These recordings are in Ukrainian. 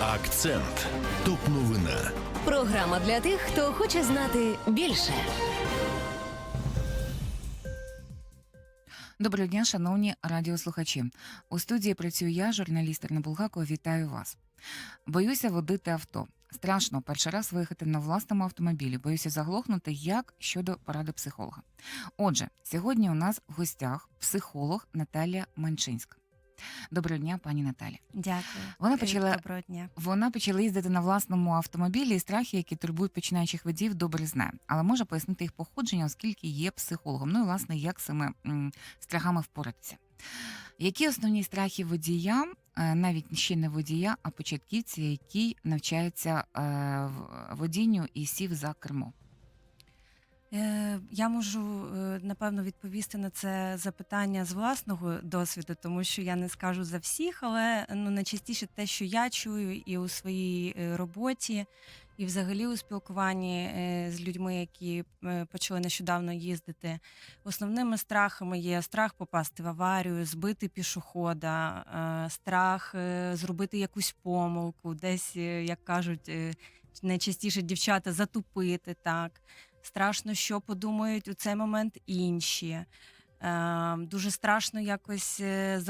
Акцент. Топ новина. Програма для тих, хто хоче знати більше. Доброго дня, шановні радіослухачі. У студії працюю я, журналіст Ірина Булгакова. Вітаю вас. Боюся водити авто. Страшно перший раз виїхати на власному автомобілі. Боюся заглохнути. Як щодо поради психолога? Отже, сьогодні у нас в гостях психолог Наталія Манчинська. Доброго дня, пані Наталі. Дякую. Вона почала- Доброго дня. Вона почала їздити на власному автомобілі, і страхи, які турбують починаючих водіїв, добре знає. Але може пояснити їх походження, оскільки є психологом. Ну і власне, як цими страхами впоратися. Які основні страхи водія, е, навіть ще не водія, а початківці, які навчаються е, водінню і сів за кермо? Е, Я можу е, напевно відповісти на це запитання з власного досвіду, тому що я не скажу за всіх, але ну найчастіше те, що я чую, і у своїй е, роботі, і взагалі у спілкуванні з людьми, які почали нещодавно їздити. Основними страхами є страх попасти в аварію, збити пішохода, страх зробити якусь помилку, десь, як кажуть, найчастіше дівчата затупити так. Страшно, що подумають у цей момент інші. Е, дуже страшно якось е,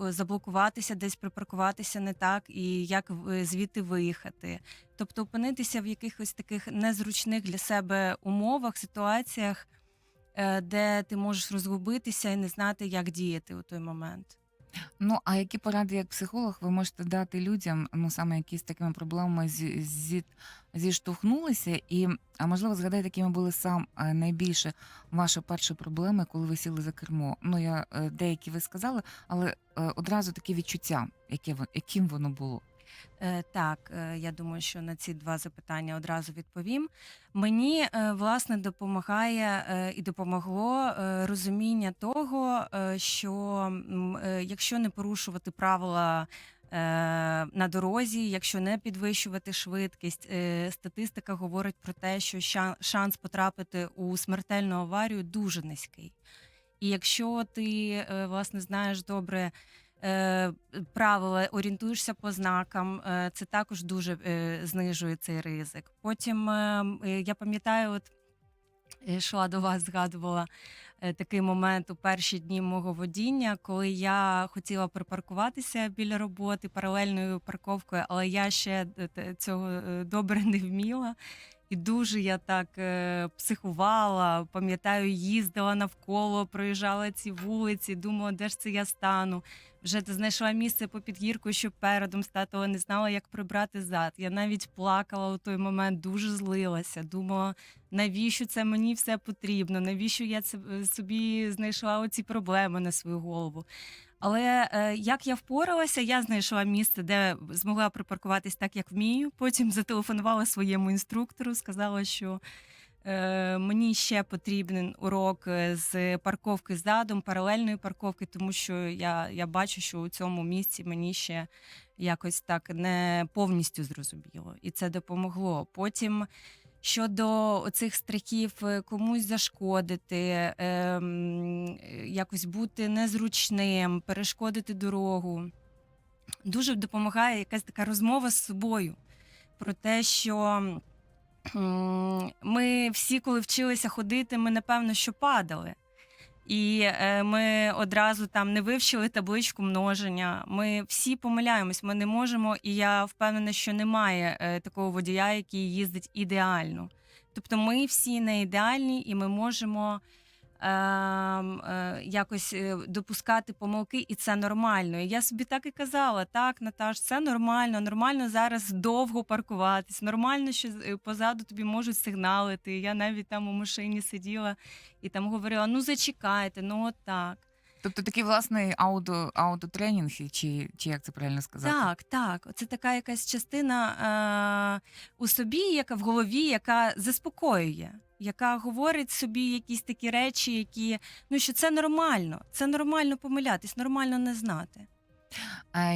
заблокуватися, десь припаркуватися не так, і як в- звідти виїхати. Тобто опинитися в якихось таких незручних для себе умовах, ситуаціях, е, де ти можеш розгубитися і не знати, як діяти у той момент. Ну а які поради як психолог ви можете дати людям, ну саме які з такими проблемами зі, зі, зіштовхнулися, і а можливо згадайте, якими були сам е, найбільше ваші перші проблеми, коли ви сіли за кермо? Ну я е, деякі ви сказали, але е, одразу такі відчуття, яке во- яким воно було? Е, Так, е, я думаю, що на ці два запитання одразу відповім. Мені е, власне допомагає і допомогло розуміння того, що якщо не порушувати правила. На дорозі, якщо не підвищувати швидкість, статистика говорить про те, що шанс потрапити у смертельну аварію дуже низький. І якщо ти власне знаєш добре правила, орієнтуєшся по знакам, е, це також дуже е, знижує цей ризик. Потім е, е, я пам'ятаю, от йшла до вас, згадувала е, такий момент у перші дні мого водіння, коли я хотіла припаркуватися біля роботи паралельною парковкою, але я ще е, цього е, добре не вміла. І дуже я так е, психувала, пам'ятаю, їздила навколо, проїжджала ці вулиці, думала, де ж це я стану. Вже знайшла місце по підгірку, щоб передом стати, але не знала, як прибрати зад. Я навіть плакала у той момент, дуже злилася. Думала, навіщо це мені все потрібно? Навіщо я це е, собі знайшла оці проблеми на свою голову? Але е, як я впоралася, я знайшла місце, де змогла припаркуватись так, як вмію. Потім зателефонувала своєму інструктору, сказала, що мені ще потрібен урок е, з парковки задом, паралельної парковки, тому що я, я бачу, що у цьому місці мені ще якось так не повністю зрозуміло, і це допомогло. Потім. Щодо цих страхів е, комусь зашкодити, ем, е, якось бути незручним, перешкодити дорогу. Дуже допомагає якась така розмова з собою про те, що ми всі, коли вчилися ходити, ми напевно що падали. І е, ми одразу там не вивчили табличку множення. Ми всі помиляємось, ми не можемо, і я впевнена, що немає е, такого водія, який їздить ідеально. Тобто ми всі не ідеальні, і ми можемо якось е, допускати помилки, і це нормально. І я собі так і казала: так, Наташ, це нормально, нормально зараз довго паркуватись, нормально, що е, позаду тобі можуть сигналити. Я навіть там у машині сиділа і там говорила: ну зачекайте, ну от так. Тобто такий власний аудо, аутотренінг, чи, чи як це правильно сказати? Так, так. Це така якась частина е, у собі, яка в голові, яка заспокоює, яка говорить собі якісь такі речі, які ну що це нормально, це нормально помилятись, нормально не знати.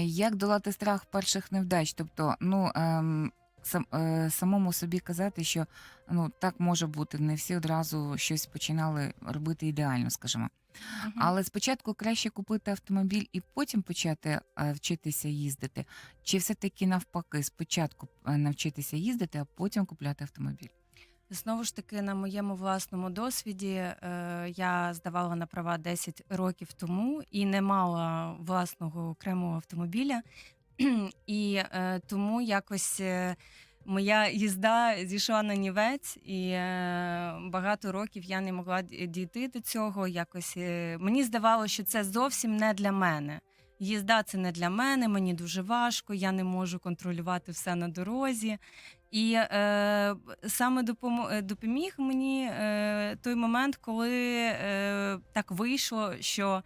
Як долати страх перших невдач? Тобто, ну ем, сам, е, самому собі казати, що ну так може бути, не всі одразу щось починали робити ідеально, скажімо. Мгм. Але спочатку краще купити автомобіль і потім почати е, вчитися їздити. Чи все-таки навпаки, спочатку е, навчитися їздити, а потім купляти автомобіль? Знову ж таки, на моєму власному досвіді е, я здавала на права 10 років тому і не мала власного окремого автомобіля. І е, тому якось е, моя їзда зійшла на нівець, і е, багато років я не могла дійти до цього. Якось е, мені здавалося, що це зовсім не для мене. Їзда це не для мене, мені дуже важко, я не можу контролювати все на дорозі. І е, саме е, допоміг мені е, той момент, коли е, так вийшло, що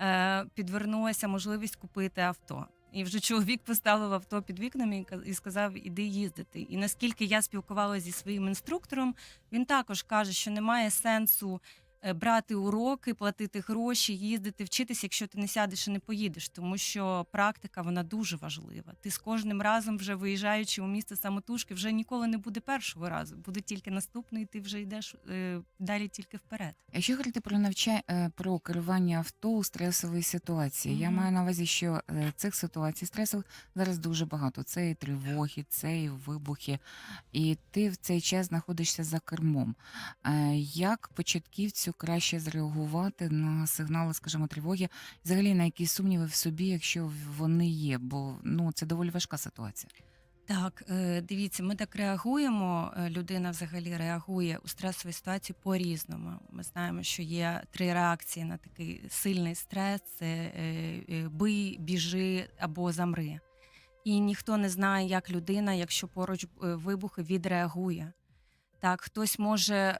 е, підвернулася можливість купити авто. І вже чоловік поставив авто під вікнами і сказав: іди їздити. І наскільки я спілкувалася зі своїм інструктором, він також каже, що немає сенсу брати уроки, платити гроші, їздити, вчитися, якщо ти не сядеш і не поїдеш, тому що практика вона дуже важлива. Ти з кожним разом, вже виїжджаючи у місто самотужки, вже ніколи не буде першого разу, буде тільки наступний, і ти вже йдеш е, далі тільки вперед. Якщо говорити про навча... е, про керування авто у стресовій ситуації, я маю на увазі, що е, цих ситуацій стресових зараз дуже багато. Це і тривоги, це і вибухи, і ти в цей час знаходишся за кермом. Е, Як початківцю краще зреагувати на сигнали, скажімо, тривоги, взагалі на якісь сумніви в собі, якщо вони є, бо ну це доволі важка ситуація. Так, е, дивіться, ми так реагуємо. е, Людина взагалі реагує у стресовій ситуації по-різному. Ми знаємо, що є три реакції на такий сильний стрес: це е, бий, біжи або замри. І ніхто не знає, як людина, якщо поруч вибухи, відреагує. Так, хтось може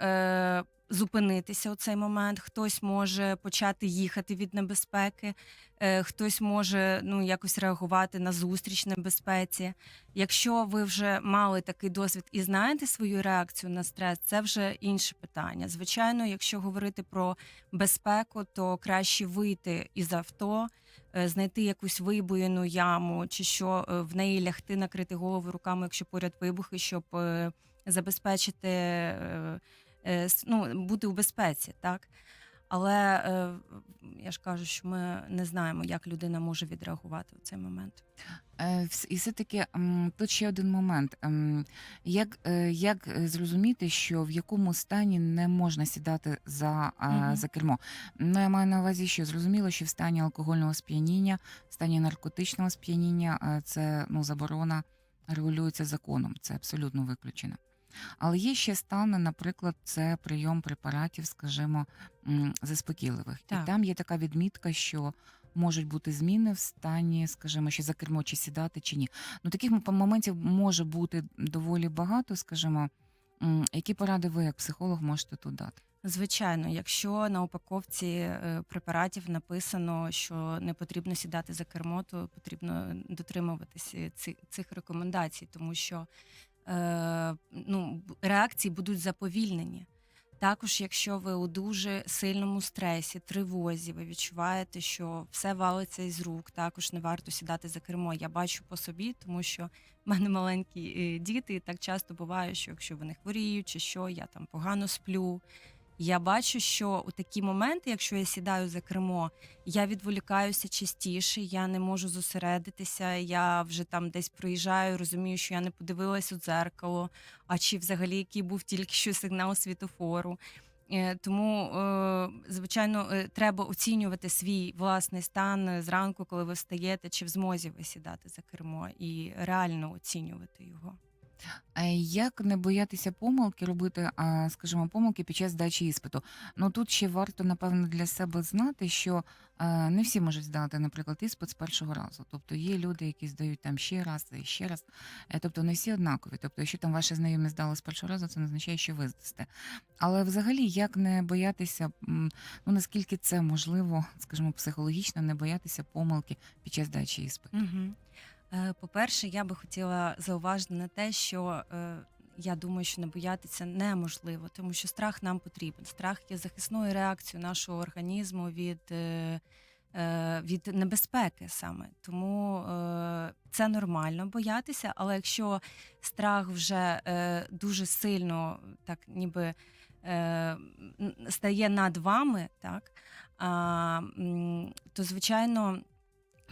зупинитися у цей момент, хтось може почати їхати від небезпеки, е, хтось може ну, якось реагувати на зустріч небезпеці. Якщо ви вже мали такий досвід і знаєте свою реакцію на стрес, це вже інше питання. Звичайно, якщо говорити про безпеку, то краще вийти із авто, е, знайти якусь вибоїну яму, чи що е, в неї лягти, накрити голову руками, якщо поряд вибухи, щоб забезпечити ну, бути у безпеці, так. Але е, я ж кажу, що ми не знаємо, як людина може відреагувати в цей момент. Е, І все-таки тут ще один момент. Ем, Як, е, як е, зрозуміти, що в якому стані не можна сідати за, Мгм. за кермо? Ну, я маю на увазі, що зрозуміло, що в стані алкогольного сп'яніння, в стані наркотичного сп'яніння е, це ну, заборона регулюється законом, це абсолютно виключено. Але є ще стани, наприклад, це прийом препаратів, скажімо, заспокійливих. Так. І там є така відмітка, що можуть бути зміни в стані, скажімо, чи за кермо, чи сідати, чи ні. Ну таких моментів може бути доволі багато, скажімо. Які поради ви, як психолог, можете тут дати? Звичайно, якщо на упаковці е, препаратів написано, що не потрібно сідати за кермо, то потрібно дотримуватися цих, цих рекомендацій, тому що е, ну, реакції будуть заповільнені. Також, якщо ви у дуже сильному стресі, тривозі, ви відчуваєте, що все валиться із рук, також не варто сідати за кермо. Я бачу по собі, тому що в мене маленькі е, діти, і так часто буває, що якщо вони хворіють, чи що, я там погано сплю. Я бачу, що у такі моменти, якщо я сідаю за кермо, я відволікаюся частіше, я не можу зосередитися. Я вже там десь проїжджаю, розумію, що я не подивилась у дзеркало, а чи взагалі який був тільки що сигнал світофору. Е, Тому, е, звичайно, е, треба оцінювати свій власний стан зранку, коли ви встаєте, чи в змозі ви сідати за кермо, і реально оцінювати його. Як не боятися помилки, робити, скажімо, помилки під час здачі іспиту? Ну тут ще варто, напевно, для себе знати, що не всі можуть здати, наприклад, іспит з першого разу. Тобто є люди, які здають там ще раз і ще раз. Е, Тобто не всі однакові. Тобто, якщо там ваші знайомі здали з першого разу, це не означає, що ви здасте. Але взагалі, як не боятися, ну наскільки це можливо, скажімо, психологічно, не боятися помилки під час здачі іспиту? Угу. По-перше, я би хотіла зауважити на те, що е, я думаю, що не боятися неможливо, тому що страх нам потрібен. Страх є захисною реакцією нашого організму від е, е, від небезпеки саме. Тому е, це нормально боятися, але якщо страх вже е, дуже сильно так ніби е, стає над вами, так, то звичайно.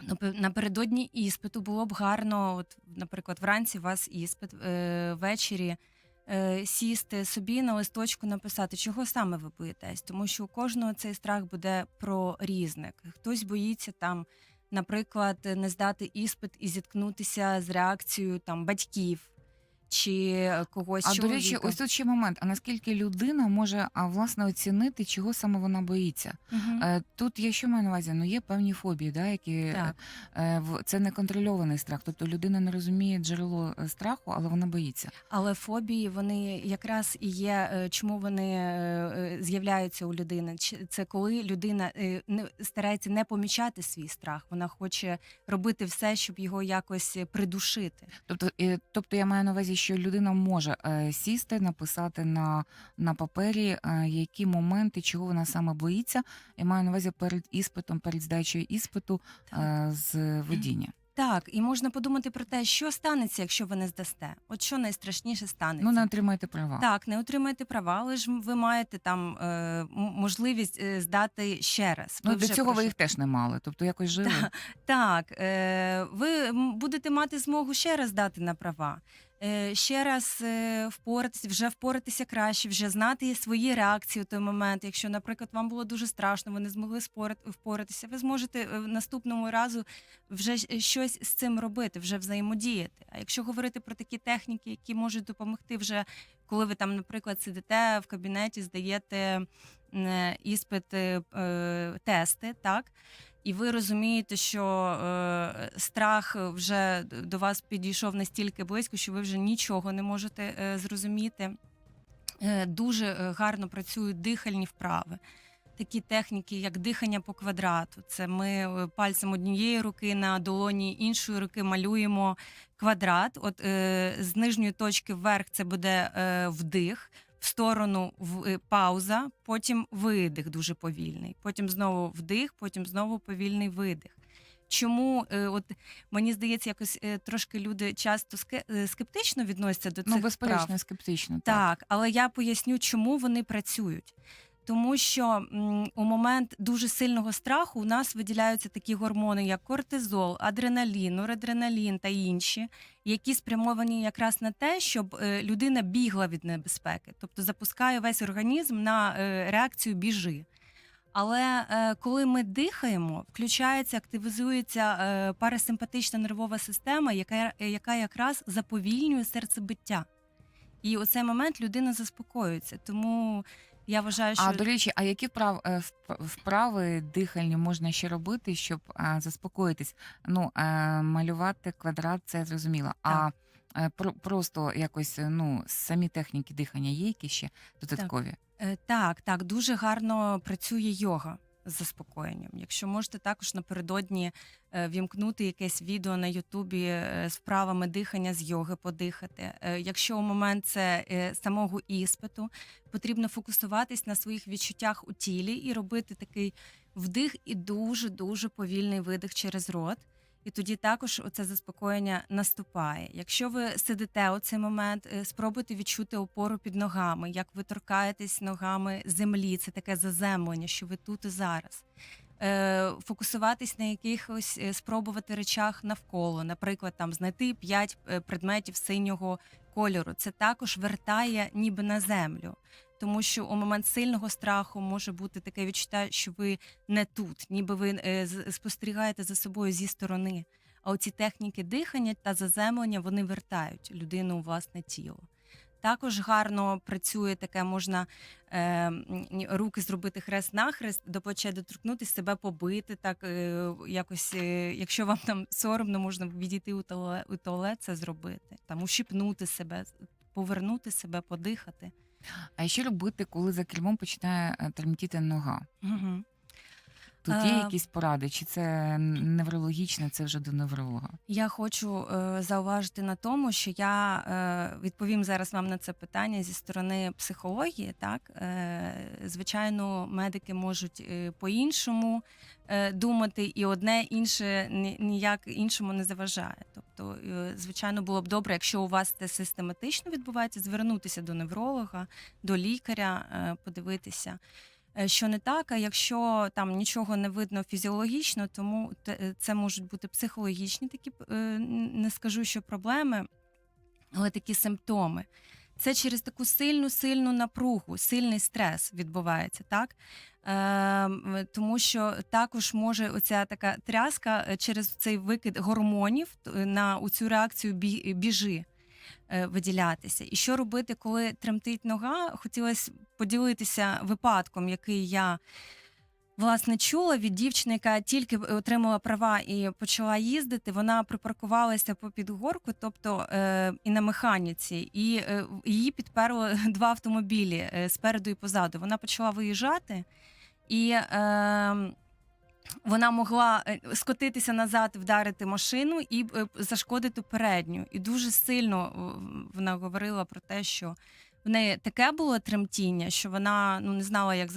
Напе- Напередодні іспиту було б гарно, от, наприклад, вранці у вас іспит, е, ввечері е, сісти собі на листочку написати, чого саме ви боїтесь, тому що у кожного цей страх буде про різник. Хтось боїться там, наприклад, не здати іспит і зіткнутися з реакцією там батьків чи е, когось. А до речі, чоловіка. ось тут ще момент. А наскільки людина може а, власне оцінити, чого саме вона боїться? Мгм. Е, Тут я що маю на увазі? Ну є певні фобії, да, які Так. е, в- це неконтрольований страх. Тобто людина не розуміє джерело е, страху, але вона боїться. Але фобії вони якраз і є, е, чому вони е, е, з'являються у людини. Чи- Це коли людина е, не старається не помічати свій страх, вона хоче робити все, щоб його якось придушити. Тобто, е, тобто я маю на увазі, що людина може е, сісти, написати на, на папері, е, які моменти, чого вона саме боїться. Я маю на увазі перед іспитом, перед здачею іспиту е, з водіння. Так, і можна подумати про те, що станеться, якщо ви не здасте. От що найстрашніше станеться. Ну, не отримаєте права. Так, не отримаєте права, але ж ви маєте там е, можливість здати ще раз. Ну, до цього ви їх теж не мали, тобто якось жили. Так, Так, е, ви будете мати змогу ще раз дати на права. Е, Ще раз е, впоратися, вже впоратися краще, вже знати свої реакції у той момент. Якщо, наприклад, вам було дуже страшно, ви не змогли впоратися, ви зможете е, наступному разу вже щось з цим робити, вже взаємодіяти. А якщо говорити про такі техніки, які можуть допомогти вже, коли ви там, наприклад, сидите в кабінеті, здаєте е, іспит, е, тести, так. І ви розумієте, що е, страх вже до вас підійшов настільки близько, що ви вже нічого не можете зрозуміти. Дуже гарно працюють дихальні вправи. Такі техніки, як дихання по квадрату. Це ми пальцем однієї руки на долоні іншої руки малюємо квадрат. От е, з нижньої точки вверх це буде е, вдих, в сторону в, е, пауза, потім видих дуже повільний. Потім знову вдих, потім знову повільний видих. Чому е, от мені здається, якось е, трошки люди часто ске- скептично відносяться до цих Ну, безперечно, безперечно, скептично. Так, але я поясню, чому вони працюють. Тому що у момент дуже сильного страху у нас виділяються такі гормони, як кортизол, адреналін, норадреналін та інші, які спрямовані якраз на те, щоб е, людина бігла від небезпеки, тобто запускає весь організм на е, реакцію біжи. Але е, коли ми дихаємо, включається, активізується парасимпатична нервова система, яка, яка якраз заповільнює серцебиття. І у цей момент людина заспокоюється. Тому я вважаю, що А до речі, а які вправ, е, вп- вправи дихальні можна ще робити, щоб е, заспокоїтись? Ну, е, малювати квадрат, це зрозуміло. А е, про, просто якось е, ну, самі техніки дихання є які ще додаткові? Е, Так, так, дуже гарно працює йога заспокоєнням. Якщо можете також напередодні е, вімкнути якесь відео на Ютубі е, з вправами дихання з йоги, подихати. Е, Якщо у момент це самого іспиту, потрібно фокусуватись на своїх відчуттях у тілі і робити такий вдих і дуже дуже повільний видих через рот. І тоді також оце заспокоєння наступає. Якщо ви сидите у цей момент, е, спробуйте відчути опору під ногами, як ви торкаєтесь ногами землі, це таке заземлення, що ви тут і зараз. Е, Фокусуватись на якихось е, спробувати речах навколо, наприклад, там знайти п'ять предметів синього кольору. Це також вертає ніби на землю. Тому що у момент сильного страху може бути таке відчуття, що ви не тут, ніби ви е, спостерігаєте за собою зі сторони. А оці техніки дихання та заземлення вони вертають людину у власне тіло. Також гарно працює таке, можна е, руки зробити хрест-нахрест, до плече доторкнутися, себе побити. Так е, якось, е, якщо вам там соромно, можна відійти у туалет, у туалет це зробити, там ущипнути себе, повернути себе, подихати. А що робити, коли за кермом починає е, тремтіти нога? Угу. Тут є якісь поради, чи це н- неврологічне, це вже до невролога? Я хочу е, зауважити на тому, що я е, відповім зараз вам на це питання зі сторони психології. Так, е, звичайно, медики можуть е, по-іншому е, думати, і одне інше ні- ніяк іншому не заважає. Тобто, е, звичайно, було б добре, якщо у вас це систематично відбувається, звернутися до невролога, до лікаря, е, подивитися. е, Що не так, а якщо там нічого не видно фізіологічно, тому це можуть бути психологічні такі, не скажу, що проблеми, але такі симптоми. Це через таку сильну, сильну напругу, сильний стрес відбувається, так? Е, тому що також може оця така тряска е, через цей викид гормонів т- на цю реакцію бі- біжи е, виділятися. І що робити, коли тремтить нога? Хотілося поділитися випадком, який я власне чула від дівчини, яка тільки отримала права і почала їздити. Вона припаркувалася по підгорку, тобто е, і на механіці, і е, її підперло два автомобілі е, спереду і позаду. Вона почала виїжджати і. Е, вона могла е, скотитися назад, вдарити машину і е, зашкодити передню. І дуже сильно е, вона говорила про те, що в неї таке було тремтіння, що вона ну не знала, як